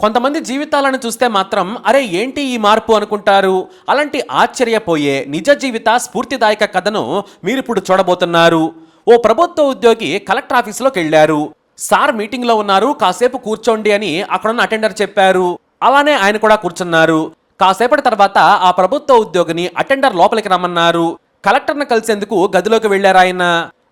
కొంతమంది జీవితాలను చూస్తే మాత్రం అరే ఏంటి ఈ మార్పు అనుకుంటారు? అలాంటి ఆశ్చర్యపోయే నిజ జీవిత స్ఫూర్తిదాయక కథను మీరు ఇప్పుడు చూడబోతున్నారు. ఓ ప్రభుత్వ ఉద్యోగి కలెక్టర్ ఆఫీసులోకి వెళ్ళారు. సార్ మీటింగ్లో ఉన్నారు కాసేపు కూర్చోండి అని అక్కడున్న అటెండర్ చెప్పారు. అలానే ఆయన కూడా కూర్చున్నారు. కాసేపటి తర్వాత ఆ ప్రభుత్వ ఉద్యోగిని అటెండర్ లోపలికి రమ్మన్నారు. కలెక్టర్ను కలిసేందుకు గదిలోకి వెళ్ళారు ఆయన.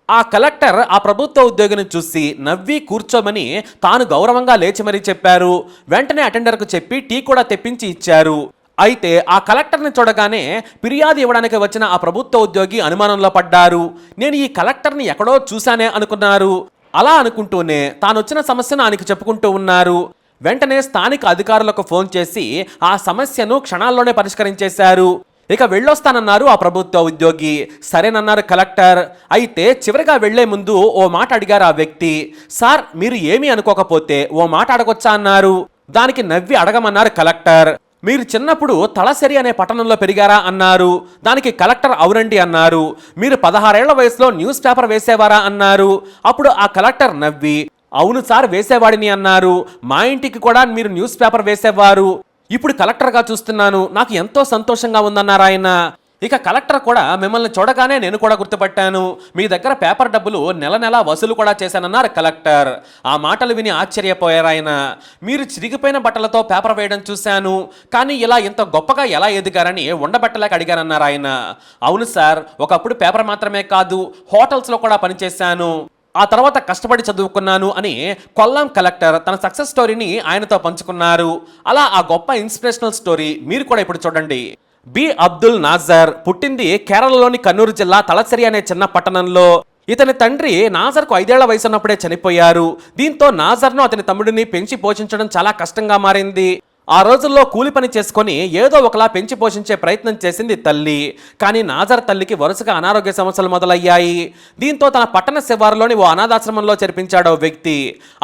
ఆ కలెక్టర్ ఆ ప్రభుత్వ ఉద్యోగిని చూసి నవ్వి కూర్చోమని తాను గౌరవంగా లేచి మరీ చెప్పారు. వెంటనే అటెండర్కు చెప్పి టీ కూడా తెప్పించి ఇచ్చారు. అయితే ఆ కలెక్టర్ని చూడగానే ఫిర్యాదు ఇవ్వడానికి వచ్చిన ఆ ప్రభుత్వ ఉద్యోగి అనుమానంలో పడ్డారు. నేను ఈ కలెక్టర్ని ఎక్కడో చూశానే అనుకున్నారు. అలా అనుకుంటూనే తాను వచ్చిన సమస్యను ఆయనకు చెప్పుకుంటూ ఉన్నారు. వెంటనే స్థానిక అధికారులకు ఫోన్ చేసి ఆ సమస్యను క్షణాల్లోనే పరిష్కరించేశారు. ఇక వెళ్ళొస్తానన్నారు ఆ ప్రభుత్వ ఉద్యోగి. సరేనన్నారు కలెక్టర్. అయితే చివరిగా వెళ్ళే ముందు ఓ మాట అడిగారు ఆ వ్యక్తి. సార్ మీరు ఏమీ అనుకోకపోతే ఓ మాట అడగొచ్చా? అన్నారు. దానికి నవ్వి అడగమన్నారు కలెక్టర్. మీరు చిన్నప్పుడు తలసరి అనే పట్టణంలో పెరిగారా? అన్నారు. దానికి కలెక్టర్ అవునండి అన్నారు. మీరు పదహారేళ్ళ వయసులో న్యూస్ పేపర్ వేసేవారా? అన్నారు. అప్పుడు ఆ కలెక్టర్ నవ్వి అవును సార్ వేసేవాడిని అన్నారు. మా ఇంటికి కూడా మీరు న్యూస్ పేపర్ వేసేవారు. ఇప్పుడు కలెక్టర్గా చూస్తున్నాను. నాకు ఎంతో సంతోషంగా ఉందన్నారు ఆయన. ఇక కలెక్టర్ కూడా మిమ్మల్ని చూడగానే నేను కూడా గుర్తుపట్టాను. మీ దగ్గర పేపర్ డబ్బులు నెల నెల వసూలు కూడా చేశానన్నారు కలెక్టర్. ఆ మాటలు విని ఆశ్చర్యపోయారు ఆయన. మీరు చిరిగిపోయిన బట్టలతో పేపర్ వేయడం చూశాను. కానీ ఇలా ఇంత గొప్పగా ఎలా ఎదిగారని ఉండబట్టలేక అడిగారన్నారు ఆయన. అవును సార్ ఒకప్పుడు పేపర్ మాత్రమే కాదు హోటల్స్లో కూడా పనిచేశాను. ఆ తర్వాత కష్టపడి చదువుకున్నాను అని కొల్లాం కలెక్టర్ తన సక్సెస్ స్టోరీని ఆయనతో పంచుకున్నారు. అలా ఆ గొప్ప ఇన్స్పిరేషనల్ స్టోరీ మీరు కూడా ఇప్పుడు చూడండి. బి. అబ్దుల్ నాజర్ పుట్టింది కేరళలోని కన్నూరు జిల్లా తలసరి అనే చిన్న పట్టణంలో. ఇతని తండ్రి నాజర్కు ఐదేళ్ళ వయసు ఉన్నప్పుడే చనిపోయారు. దీంతో నాజర్ను అతని తమ్ముడిని పెంచి పోషించడం చాలా కష్టంగా మారింది. ఆ రోజుల్లో కూలి పని చేసుకొని ఏదో ఒకలా పెంచి పోషించే ప్రయత్నం చేసింది తల్లి. కానీ నాజర్ తల్లికి వరుసగా అనారోగ్య సమస్యలు మొదలయ్యాయి. దీంతో తన పట్టణ శివారులోని ఓ అనాథాశ్రమంలో చేర్పించాడు ఓ వ్యక్తి.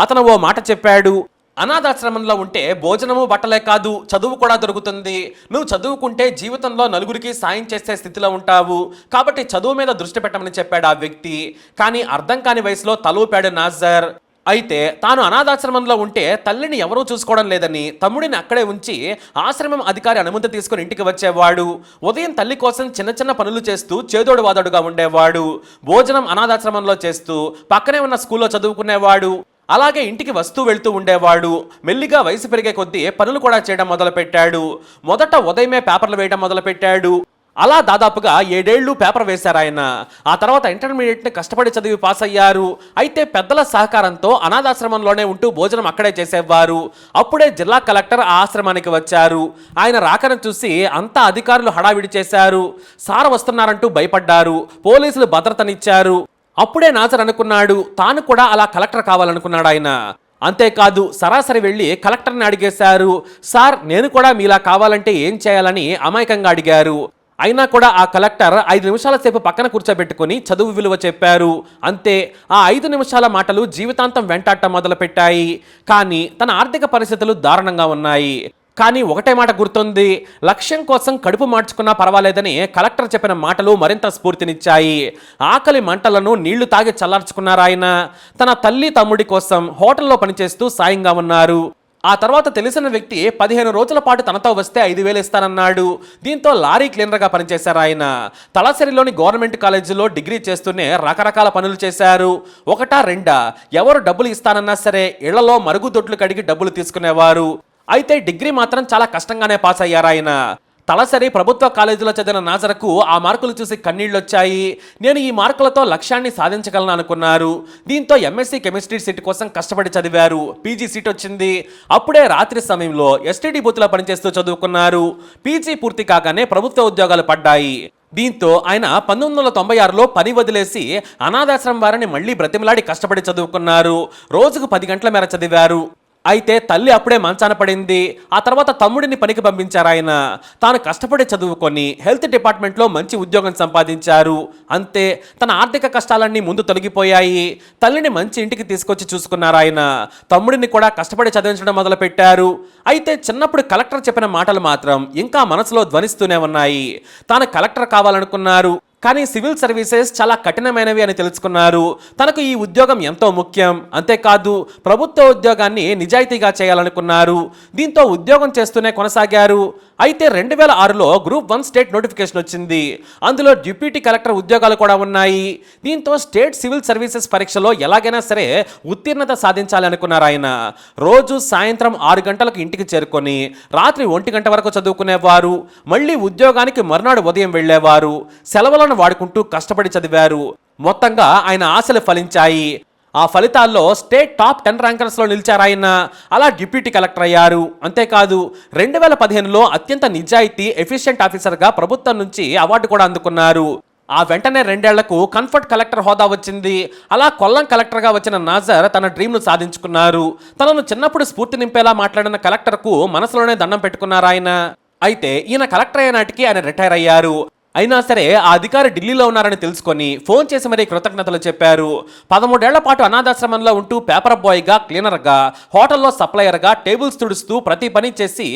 అతను ఓ మాట చెప్పాడు. అనాథాశ్రమంలో ఉంటే భోజనము బట్టలే కాదు చదువు కూడా దొరుకుతుంది. నువ్వు చదువుకుంటే జీవితంలో నలుగురికి సాయం చేసే స్థితిలో ఉంటావు. కాబట్టి చదువు మీద దృష్టి పెట్టమని చెప్పాడు ఆ వ్యక్తి. కానీ అర్థం కాని వయసులో తలూపాడు నాజర్. అయితే తాను అనాథాశ్రమంలో ఉంటే తల్లిని ఎవరూ చూసుకోవడం లేదని తమ్ముడిని అక్కడే ఉంచి ఆశ్రమం అధికారి అనుమతి తీసుకుని ఇంటికి వచ్చేవాడు. ఉదయం తల్లి కోసం చిన్న చిన్న పనులు చేస్తూ చేదోడు వాదోడుగా ఉండేవాడు. భోజనం అనాథాశ్రమంలో చేస్తూ పక్కనే ఉన్న స్కూల్లో చదువుకునేవాడు. అలాగే ఇంటికి వస్తూ వెళ్తూ ఉండేవాడు. మెల్లిగా వయసు పెరిగే కొద్దీ పనులు కూడా చేయడం మొదలుపెట్టాడు. మొదట ఉదయమే పేపర్లు వేయడం మొదలుపెట్టాడు. అలా దాదాపుగా ఏడేళ్ళు పేపర్ వేశారు ఆయన. ఆ తర్వాత ఇంటర్మీడియట్ని కష్టపడి చదివి పాస్ అయ్యారు. అయితే పెద్దల సహకారంతో అనాథాశ్రమంలోనే ఉంటూ భోజనం అక్కడే చేసేవారు. అప్పుడే జిల్లా కలెక్టర్ ఆ ఆశ్రమానికి వచ్చారు. ఆయన రాకను చూసి అంతా అధికారులు హడావిడి చేశారు. సార్ వస్తున్నారంటూ భయపడ్డారు. పోలీసులు భద్రతనిచ్చారు. అప్పుడే నాజర్ అనుకున్నాడు. తాను కూడా అలా కలెక్టర్ కావాలనుకున్నాడు ఆయన. అంతేకాదు సరాసరి వెళ్ళి కలెక్టర్ని అడిగేశారు. సార్ నేను కూడా మీలా కావాలంటే ఏం చేయాలని అమాయకంగా అడిగారు. అయినా కూడా ఆ కలెక్టర్ ఐదు నిమిషాల సేపు పక్కన కూర్చోబెట్టుకుని చదువు విలువ చెప్పారు. అంతే ఆ ఐదు నిమిషాల మాటలు జీవితాంతం వెంటాడటం మొదలుపెట్టాయి. కానీ తన ఆర్థిక పరిస్థితులు దారుణంగా ఉన్నాయి. కానీ ఒకటే మాట గుర్తుంది లక్ష్యం కోసం కడుపు మార్చుకున్నా పర్వాలేదని కలెక్టర్ చెప్పిన మాటలు మరింత స్ఫూర్తినిచ్చాయి. ఆకలి మంటలను నీళ్ళు తాగి చల్లార్చుకున్నారాయన. తన తల్లి తమ్ముడి కోసం హోటల్లో పనిచేస్తూ సాయంగా ఉన్నారు. ఆ తర్వాత తెలిసిన వ్యక్తి పదిహేను రోజుల పాటు తనతో వస్తే ఐదు వేలు ఇస్తానన్నాడు. దీంతో లారీ క్లీనర్గా పనిచేశారు ఆయన. తలసరిలోని గవర్నమెంట్ కాలేజీలో డిగ్రీ చేస్తూనే రకరకాల పనులు చేశారు. ఒకటా రెండా? ఎవరు డబ్బులు ఇస్తానన్నా సరే ఇళ్ళలో మరుగుదొడ్లు కడిగి డబ్బులు తీసుకునేవారు. అయితే డిగ్రీ మాత్రం చాలా కష్టంగానే పాస్ అయ్యారు ఆయన. తలసరి ప్రభుత్వ కాలేజీలో చదివిన నాజరకు ఆ మార్కులు చూసి కన్నీళ్ళొచ్చాయి. నేను ఈ మార్కులతో లక్ష్యాన్ని సాధించగలను అనుకున్నారు. దీంతో ఎంఎస్సీ కెమిస్ట్రీ సీట్ కోసం కష్టపడి చదివారు. పీజీ సీట్ వచ్చింది. అప్పుడే రాత్రి సమయంలో ఎస్టీడీ బూత్లో పనిచేస్తూ చదువుకున్నారు. పీజీ పూర్తి కాగానే ప్రభుత్వ ఉద్యోగాలు పడ్డాయి. దీంతో ఆయన పంతొమ్మిది వందల తొంభై ఆరులో పని వదిలేసి అనాథాశ్రమం వారిని మళ్ళీ బ్రతిమలాడి కష్టపడి చదువుకున్నారు. రోజుకు పది గంటల మేర చదివారు. అయితే తల్లి అప్పుడే మంచాన పడింది. ఆ తర్వాత తమ్ముడిని పనికి పంపించారు ఆయన. తాను కష్టపడి చదువుకొని హెల్త్ డిపార్ట్మెంట్లో మంచి ఉద్యోగం సంపాదించారు. అంతే తన ఆర్థిక కష్టాలన్నీ ముందు తొలగిపోయాయి. తల్లిని మంచి ఇంటికి తీసుకొచ్చి చూసుకున్నారు ఆయన. తమ్ముడిని కూడా కష్టపడి చదివించడం మొదలుపెట్టారు. అయితే చిన్నప్పుడు కలెక్టర్ చెప్పిన మాటలు మాత్రం ఇంకా మనసులో ధ్వనిస్తూనే ఉన్నాయి. తాను కలెక్టర్ కావాలనుకున్నారు. కానీ సివిల్ సర్వీసెస్ చాలా కఠినమైనవి అని తెలుసుకున్నారు. తనకు ఈ ఉద్యోగం ఎంతో ముఖ్యం. అంతేకాదు ప్రభుత్వ ఉద్యోగాన్ని నిజాయితీగా చేయాలనుకున్నారు. దీంతో ఉద్యోగం చేస్తూనే కొనసాగారు. అయితే రెండు వేల ఆరులో గ్రూప్ వన్ స్టేట్ నోటిఫికేషన్ వచ్చింది. అందులో డిప్యూటీ కలెక్టర్ ఉద్యోగాలు కూడా ఉన్నాయి. దీంతో స్టేట్ సివిల్ సర్వీసెస్ పరీక్షలో ఎలాగైనా సరే ఉత్తీర్ణత సాధించాలి అనుకున్నారు ఆయన. రోజు సాయంత్రం ఆరు గంటలకు ఇంటికి చేరుకొని రాత్రి ఒంటి గంట వరకు చదువుకునేవారు. మళ్ళీ ఉద్యోగానికి మరునాడు ఉదయం వెళ్ళేవారు. సెలవులను వాడుకుంటూ కష్టపడి చదివారు. మొత్తంగా ఆయన ఆశలు ఫలించాయి. ఆ ఫలితాల్లో స్టేట్ టాప్ టెన్ ర్యాంకర్స్లో నిలిచారాయన. అలా డిప్యూటీ కలెక్టర్ అయ్యారు. అంతేకాదు రెండు వేల పదిహేనులో అత్యంత నిజాయితీ ఎఫిషియెంట్ ఆఫీసర్గా ప్రభుత్వం నుంచి అవార్డు కూడా అందుకున్నారు. ఆ వెంటనే రెండేళ్ళకు కంఫర్ట్ కలెక్టర్ హోదా వచ్చింది. అలా కొల్లం కలెక్టర్గా వచ్చిన నాజర్ తన డ్రీమ్ను సాధించుకున్నారు. తనను చిన్నప్పుడు స్ఫూర్తి నింపేలా మాట్లాడిన కలెక్టర్కు మనసులోనే దండం పెట్టుకున్నారు ఆయన అయితే ఈయన కలెక్టర్ అయినాటికి ఆయన రిటైర్ అయ్యారు. అయినా సరే ఆ అధికారి ఢిల్లీలో ఉన్నారని తెలుసుకొని ఫోన్ చేసి మరీ కృతజ్ఞతలు చెప్పారు. పదమూడేళ్ళ పాటు అనాథాశ్రమంలో ఉంటూ పేపర్ బాయ్గా క్లీనర్గా హోటల్లో సప్లయర్గా టేబుల్స్ తుడుస్తూ ప్రతి పని చేసి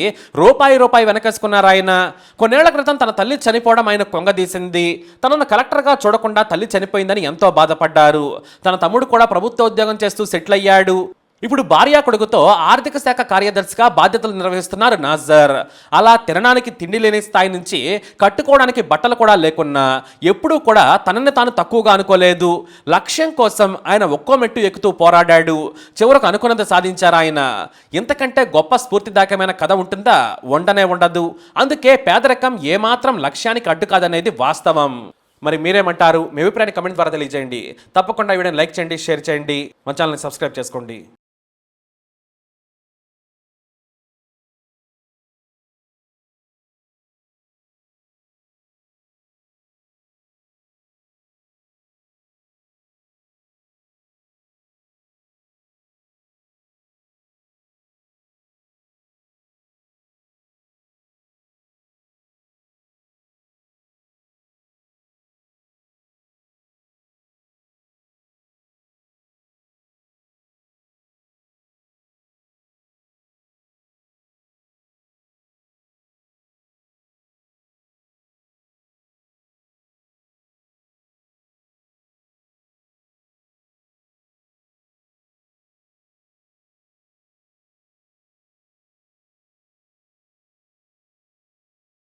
రూపాయి రూపాయి వెనకేసుకున్నారు ఆయన. కొన్నేళ్ళ క్రితం తన తల్లి చనిపోవడం ఆయన కొంగదీసింది. తనను కలెక్టర్గా చూడకుండా తల్లి చనిపోయిందని ఎంతో బాధపడ్డారు. తన తమ్ముడు కూడా ప్రభుత్వ ఉద్యోగం చేస్తూ సెటిల్ అయ్యాడు. ఇప్పుడు భార్యా కొడుకుతో ఆర్థిక శాఖ కార్యదర్శిగా బాధ్యతలు నిర్వహిస్తున్నారు నాజర్. అలా తినడానికి తిండి లేని స్థాయి నుంచి కట్టుకోవడానికి బట్టలు కూడా లేకున్నా ఎప్పుడూ కూడా తనని తాను తక్కువగా అనుకోలేదు. లక్ష్యం కోసం ఆయన ఒక్కో మెట్టు ఎక్కుతూ పోరాడాడు. చివరకు అనుకున్నది సాధించారు ఆయన. ఇంతకంటే గొప్ప స్ఫూర్తిదాయకమైన కథ ఉంటుందా? ఉండనే ఉండదు అందుకే పేదరికం ఏమాత్రం లక్ష్యానికి అడ్డు కాదనేది వాస్తవం. మరి మీరేమంటారు? మీ అభిప్రాయాన్ని కమెంట్ ద్వారా తెలియజేయండి. తప్పకుండా వీడియోని లైక్ చేయండి షేర్ చేయండి. మన ఛానల్ని సబ్స్క్రైబ్ చేసుకోండి.